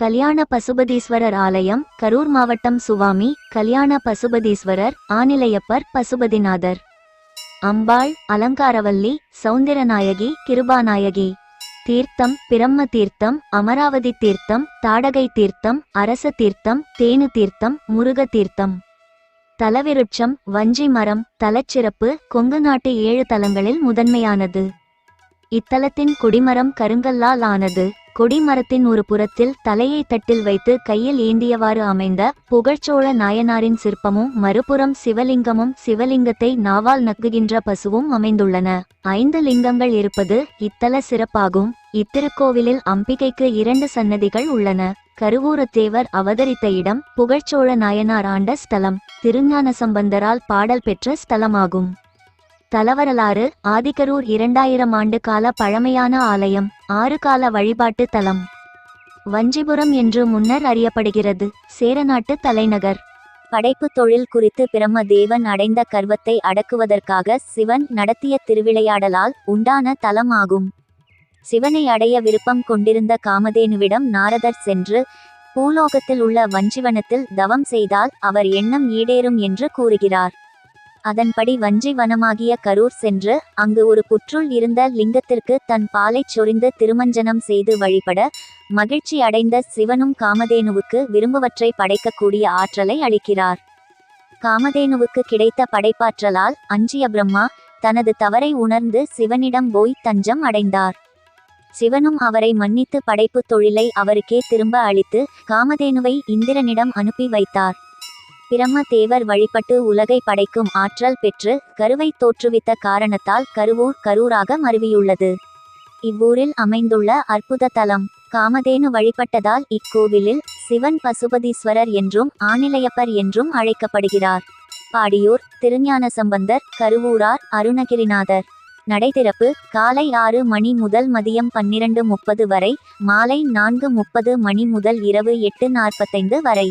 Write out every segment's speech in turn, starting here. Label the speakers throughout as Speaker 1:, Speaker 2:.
Speaker 1: கல்யாண பசுபதீஸ்வரர் ஆலயம் கரூர் மாவட்டம் சுவாமி கல்யாண பசுபதீஸ்வரர் ஆனிலையப்பர் பசுபதிநாதர். அம்பாள் அலங்காரவல்லி சௌந்தரநாயகி கிருபாநாயகி. தீர்த்தம் பிரம்ம தீர்த்தம் அமராவதி தீர்த்தம் தாடகை தீர்த்தம் அரச தீர்த்தம் தேனு தீர்த்தம் முருக தீர்த்தம். தலவிருட்சம் வஞ்சி மரம் தலச்சிறப்பு கொங்கு நாட்டு ஏழு தலங்களில் முதன்மையானது. இத்தலத்தின் குடிமரம் கருங்கல்லால் ஆனது. கொடிமரத்தின் ஒரு புறத்தில் தலையை தட்டில் வைத்து கையில் ஏந்தியவாறு அமைந்த புகழ்ச்சோழ நாயனாரின் சிற்பமும் மறுபுறம் சிவலிங்கமும் சிவலிங்கத்தை நாவால் நக்குகின்ற பசுவும் அமைந்துள்ளன. ஐந்து லிங்கங்கள் இருப்பது இத்தல சிறப்பாகும். இத்திருக்கோவிலில் அம்பிகைக்கு இரண்டு சன்னதிகள் உள்ளன. கருவூரத்தேவர் அவதரித்த இடம் புகழ்ச்சோழ நாயனார் ஆண்ட ஸ்தலம். திருஞான சம்பந்தரால் பாடல் பெற்ற ஸ்தலமாகும். தலவரலாறு ஆதிக்கரூர் இரண்டாயிரம் ஆண்டு கால பழமையான ஆலயம் ஆறு கால வழிபாட்டு தலம். வஞ்சிபுரம் என்று முன்னர் அறியப்படுகிறது சேரநாட்டு தலைநகர். படைப்பு தொழில் குறித்து பிரம்ம தேவன் அடைந்த கர்வத்தை அடக்குவதற்காக சிவன் நடத்திய திருவிளையாடலால் உண்டான தலம் ஆகும் சிவனை அடைய விருப்பம் கொண்டிருந்த காமதேனுவிடம் நாரதர் சென்று பூலோகத்தில் உள்ள வஞ்சிவனத்தில் தவம் செய்தால் அவர் எண்ணம் ஈடேறும் என்று கூறுகிறார். அதன்படி வஞ்சி வனமாகிய கரூர் சென்று அங்கு ஒரு புற்றுள் இருந்த லிங்கத்திற்கு தன் பாலைச் சொரிந்து திருமஞ்சனம் செய்து வழிபட மகிழ்ச்சி அடைந்த சிவனும் காமதேனுவுக்கு விரும்புவற்றை படைக்கக்கூடிய ஆற்றலை அளிக்கிறார். காமதேனுவுக்கு கிடைத்த படைப்பாற்றலால் அஞ்சிய பிரம்மா தனது தவறை உணர்ந்து சிவனிடம் போய் தஞ்சம் அடைந்தார். சிவனும் அவரை மன்னித்து படைப்பு தொழிலை அவருக்கே திரும்ப அளித்து காமதேனுவை இந்திரனிடம் அனுப்பி வைத்தார். பிரம்ம தேவர் வழிபட்டு உலகை படைக்கும் ஆற்றல் பெற்று கருவை தோற்றுவித்த காரணத்தால் கருவூர் கரூராக மருவியுள்ளது. இவ்வூரில் அமைந்துள்ள அற்புத தலம் காமதேனு வழிபட்டதால் இக்கோவிலில் சிவன் பசுபதீஸ்வரர் என்றும் ஆனிலையப்பர் என்றும் அழைக்கப்படுகிறார். பாடியூர் திருஞான சம்பந்தர் கருவூரார் அருணகிரிநாதர். நடைதிறப்பு காலை ஆறு மணி முதல் மதியம் பன்னிரண்டு முப்பது வரை மாலை நான்கு முப்பது மணி முதல் இரவு எட்டு நாற்பத்தைந்து வரை.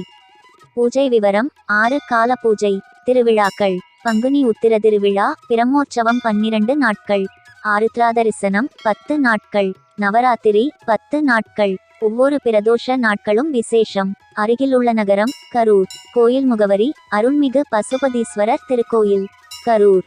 Speaker 1: பூஜை விவரம் ஆறு கால பூஜை திருவிழாக்கள் பங்குனி உத்திர திருவிழா பிரம்மோற்சவம் பன்னிரண்டு நாட்கள் ஆருத்ரா தரிசனம் பத்து நாட்கள் நவராத்திரி பத்து நாட்கள் ஒவ்வொரு பிரதோஷ நாட்களும் விசேஷம். அருகிலுள்ள நகரம் கரூர் கோயில் முகவரி அருள்மிகு பசுபதீஸ்வரர் திருக்கோயில் கரூர்.